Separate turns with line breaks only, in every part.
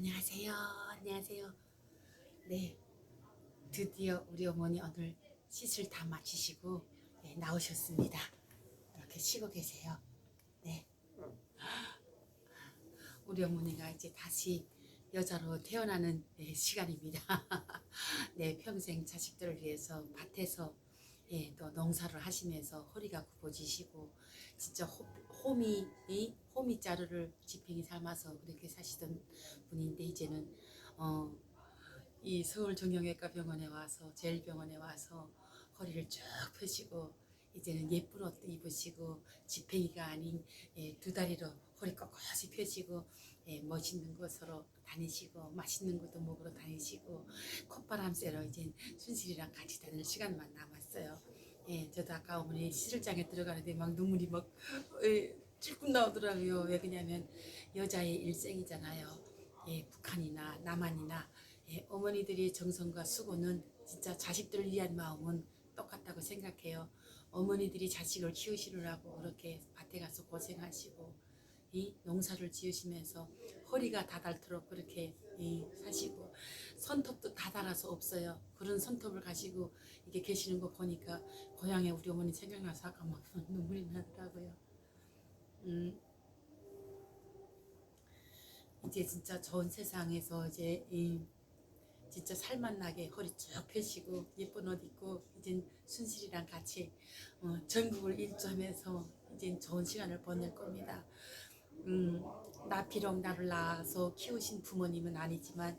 안녕하세요. 안녕하세요. 네. 드디어 우리 어머니 오늘 시술 다 마치시고 네, 나오셨습니다. 이렇게 쉬고 계세요. 네. 우리 어머니가 이제 다시 여자로 태어나는 네, 시간입니다. 네, 평생 자식들을 위해서 밭에서 예, 또 농사를 하시면서 허리가 굽어지시고 진짜 호, 호미 이 호미 자루를 지팽이 삶아서 그렇게 사시던 분인데 이제는 어, 이 서울 정형외과 병원에 와서 제일병원에 와서 허리를 쭉 펴시고 이제는 예쁜 옷도 입으시고 지팽이가 아닌 예, 두 다리로 허리 꼿꼿이 펴시고 예, 멋있는 곳으로 다니시고 맛있는 것도 먹으러 다니시고 콧바람 쐬러 이제 순실이랑 같이 다닐 시간만 남았어요. 예, 저도 아까 어머니 시술장에 들어가는데 막 눈물이 막 예, 찔끔 나오더라고요. 왜 그러냐면 여자의 일생이잖아요. 예, 북한이나 남한이나 예, 어머니들의 정성과 수고는 진짜 자식들을 위한 마음은 똑같다고 생각해요. 어머니들이 자식을 키우시느라고 그렇게 밭에 가서 고생하시고 이 농사를 지으시면서 허리가 다 닳도록 그렇게 이, 사시고 손톱도 다 닳아서 없어요. 그런 손톱을 가지고 이게 계시는 거 보니까 고향에 우리 어머니 생각나서 아까 막 눈물이 나더라고요. 음, 이제 진짜 좋은 세상에서 이제 이 진짜 살맛나게 허리 쭉 펴시고 예쁜 옷 입고 이젠 순실이랑 같이 어, 전국을 일주하면서 이젠 좋은 시간을 보낼 겁니다. 음, 나 비록 나를 낳아서 키우신 부모님은 아니지만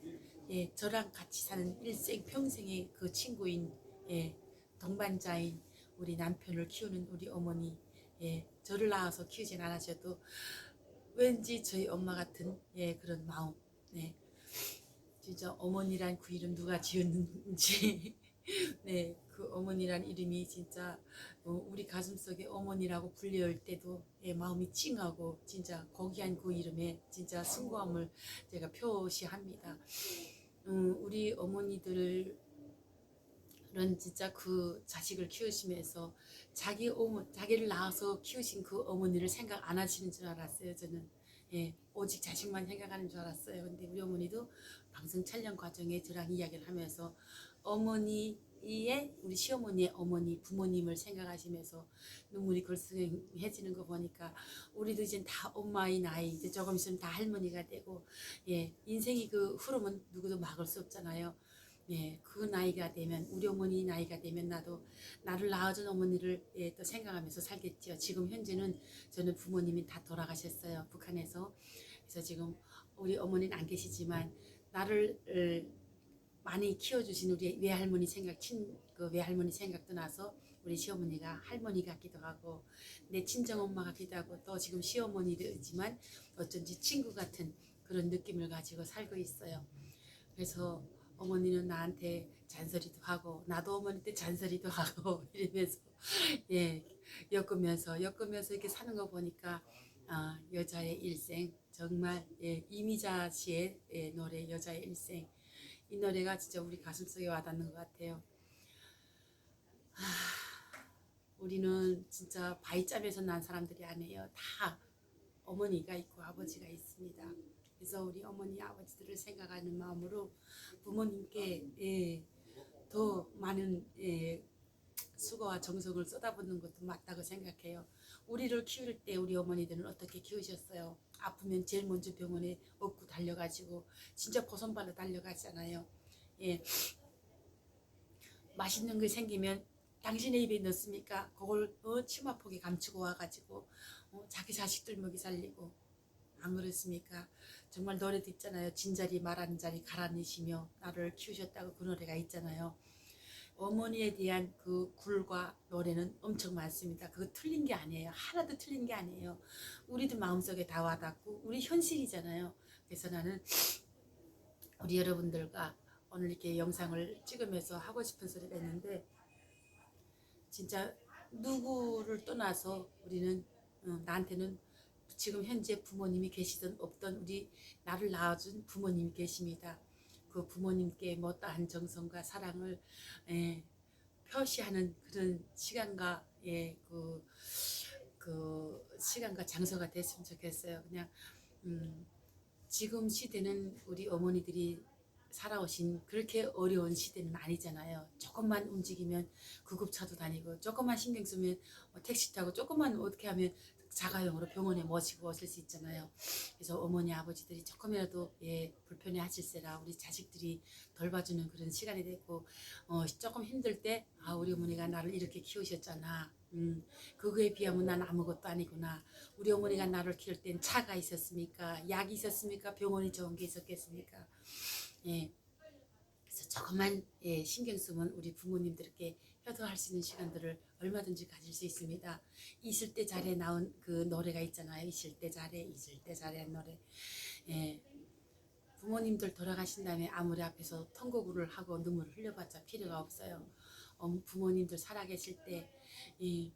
예, 저랑 같이 사는 일생 평생의 그 친구인 예, 동반자인 우리 남편을 키우는 우리 어머니 예, 저를 낳아서 키우진 않으셔도 왠지 저희 엄마 같은 예, 그런 마음 네. 진짜 어머니란 그 이름 누가 지었는지 네, 그 어머니란 이름이 진짜 어, 우리 가슴속에 어머니라고 불려올 때도 예, 마음이 찡하고 진짜 고귀한 그 이름에 진짜 숭고함을 제가 표시합니다. 음, 우리 어머니들은 진짜 그 자식을 키우시면서 자기 어머 자기를 낳아서 키우신 그 어머니를 생각 안 하시는 줄 알았어요. 저는 예, 오직 자식만 생각하는 줄 알았어요. 근데 우리 어머니도 방송 촬영 과정에 저랑 이야기를 하면서 어머니의 우리 시어머니의 어머니 부모님을 생각하시면서 눈물이 걸쑥해지는 거 보니까 우리도 이제 다 엄마의 나이 이제 조금 있으면 다 할머니가 되고 예 인생이 그 흐름은 누구도 막을 수 없잖아요. 예, 그 나이가 되면 우리 어머니 나이가 되면 나도 나를 낳아준 어머니를 예, 또 생각하면서 살겠죠. 지금 현재는 저는 부모님이 다 돌아가셨어요. 북한에서. 그래서 지금 우리 어머니는 안 계시지만 나를 을, 많이 키워주신 우리 외할머니 생각, 친, 그 외할머니 생각도 나서 우리 시어머니가 할머니 같기도 하고 내 친정 엄마 같기도 하고 또 지금 시어머니지만 어쩐지 친구 같은 그런 느낌을 가지고 살고 있어요. 그래서 어머니는 나한테 잔소리도 하고 나도 어머니한테 잔소리도 하고 이러면서 예 엮으면서 엮으면서 이렇게 사는 거 보니까 아, 여자의 일생 정말 예, 이미자 씨의 예, 노래 여자의 일생 이 노래가 진짜 우리 가슴속에 와닿는 것 같아요. 아, 우리는 진짜 바위짬에서 난 사람들이 아니에요. 다 어머니가 있고 아버지가 있습니다. 그래서 우리 어머니 아버지들을 생각하는 마음으로 부모님께 예, 더 많은 예, 수고와 정성을 쏟아붓는 것도 맞다고 생각해요. 우리를 키울 때 우리 어머니들은 어떻게 키우셨어요? 아프면 제일 먼저 병원에 업고 달려가지고 진짜 고선발로 달려가잖아요. 예. 맛있는 게 생기면 당신의 입에 넣습니까? 그걸 어, 치마폭에 감추고 와가지고 어, 자기 자식들 먹이 살리고 안 그렇습니까? 정말 노래도 있잖아요. 진자리 말하는 자리 가라니시며 나를 키우셨다고 그 노래가 있잖아요. 어머니에 대한 그 굴과 노래는 엄청 많습니다. 그거 틀린 게 아니에요. 하나도 틀린 게 아니에요. 우리도 마음속에 다 와닿고 우리 현실이잖아요. 그래서 나는 우리 여러분들과 오늘 이렇게 영상을 찍으면서 하고 싶은 소리가 있는데 진짜 누구를 떠나서 우리는 어, 나한테는 지금 현재 부모님이 계시든 없던 우리 나를 낳아준 부모님이 계십니다. 그 부모님께 못다한 정성과 사랑을 예, 표시하는 그런 시간과 예, 그, 그 시간과 장소가 됐으면 좋겠어요. 그냥 음, 지금 시대는 우리 어머니들이 살아오신 그렇게 어려운 시대는 아니잖아요. 조금만 움직이면 구급차도 다니고 조금만 신경 쓰면 뭐 택시 타고 조금만 어떻게 하면 자가용으로 병원에 모시고 오실 수 있잖아요. 그래서 어머니 아버지들이 조금이라도 예 불편해 하실세라 우리 자식들이 돌봐주는 그런 시간이 됐고 어 조금 힘들 때 아 우리 어머니가 나를 이렇게 키우셨잖아. 음 그거에 비하면 난 아무것도 아니구나. 우리 어머니가 나를 키울 땐 차가 있었습니까? 약이 있었습니까? 병원이 좋은 게 있었겠습니까? 예. 그래서 조금만 예, 신경 쓰면 우리 부모님들께 효도할 수 있는 시간들을 얼마든지 가질 수 있습니다. 있을 때 잘해 나온 그 노래가 있잖아요. 있을 때 잘해, 있을 때 잘해 노래. 예. 부모님들 돌아가신 다음에 아무리 앞에서 통곡을 하고 눈물을 흘려봤자 필요가 없어요. 어, 부모님들 살아계실 때 이,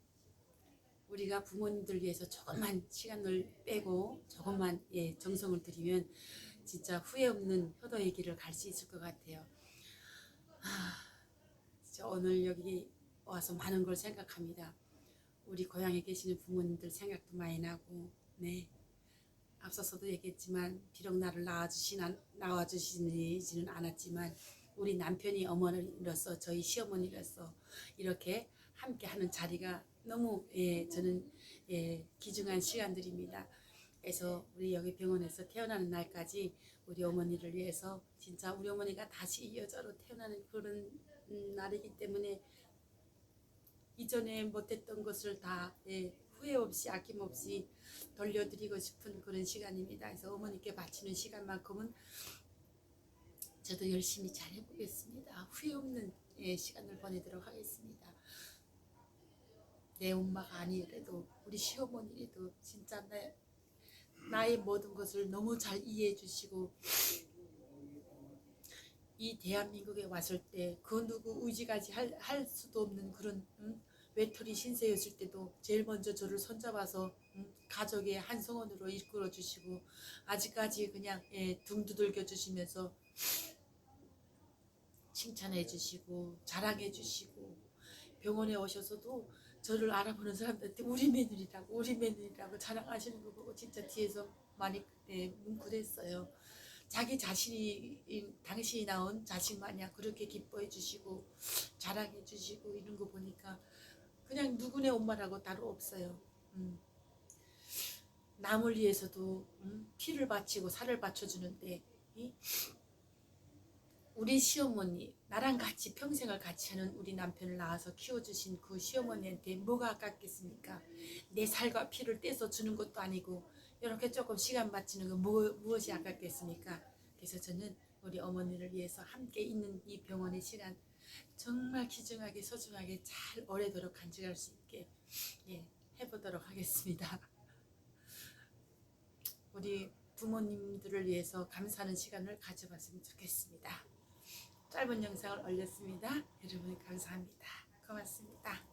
우리가 부모님들 위해서 조금만 시간을 빼고 조금만 예, 정성을 들이면 진짜 후회 없는 효도의 길을 갈 수 있을 것 같아요. 아, 진짜 오늘 여기 와서 많은 걸 생각합니다. 우리 고향에 계시는 부모님들 생각도 많이 나고, 네. 앞서서도 얘기했지만 비록 나를 낳아주신 낳아주시지는 않았지만 우리 남편이 어머니로서 저희 시어머니로서 이렇게 함께하는 자리가 너무 예, 저는 예, 귀중한 시간들입니다. 그래서 우리 여기 병원에서 태어나는 날까지 우리 어머니를 위해서 진짜 우리 어머니가 다시 여자로 태어나는 그런 음, 날이기 때문에 이전에 못했던 것을 다 예, 후회 없이 아낌없이 돌려드리고 싶은 그런 시간입니다. 그래서 어머니께 바치는 시간만큼은 저도 열심히 잘 해보겠습니다. 후회 없는 예, 시간을 보내도록 하겠습니다. 내 엄마가 아니래도 우리 시어머니라도 진짜 내, 나의 모든 것을 너무 잘 이해해 주시고 이 대한민국에 왔을 때 그 누구 의지까지 할, 할 수도 없는 그런 음? 외톨이 신세였을 때도 제일 먼저 저를 손잡아서 음? 가족의 한 성원으로 이끌어 주시고 아직까지 그냥 예, 등 두들겨 주시면서 칭찬해 주시고 자랑해 주시고 병원에 오셔서도 저를 알아보는 사람들한테 우리 며느리라고 우리 며느리라고 자랑하시는 거 보고 진짜 뒤에서 많이 예, 뭉클했어요. 자기 자신이 이, 당신이 자식 마냥 그렇게 기뻐해 주시고 자랑해 주시고 이런 거 보니까 그냥 누구네 엄마라고 따로 없어요. 음. 남을 위해서도 음, 피를 바치고 살을 바쳐주는데 이? 우리 시어머니 나랑 같이 평생을 같이 하는 우리 남편을 낳아서 키워주신 그 시어머니한테 뭐가 아깝겠습니까? 내 살과 피를 떼서 주는 것도 아니고 이렇게 조금 시간 바치는 건 뭐, 무엇이 아깝겠습니까? 그래서 저는 우리 어머니를 위해서 함께 있는 이 병원의 시간 정말 귀중하게 소중하게 잘 오래도록 간직할 수 있게 예, 해보도록 하겠습니다. 우리 부모님들을 위해서 감사하는 시간을 가져봤으면 좋겠습니다. 짧은 영상을 올렸습니다. 여러분 감사합니다. 고맙습니다.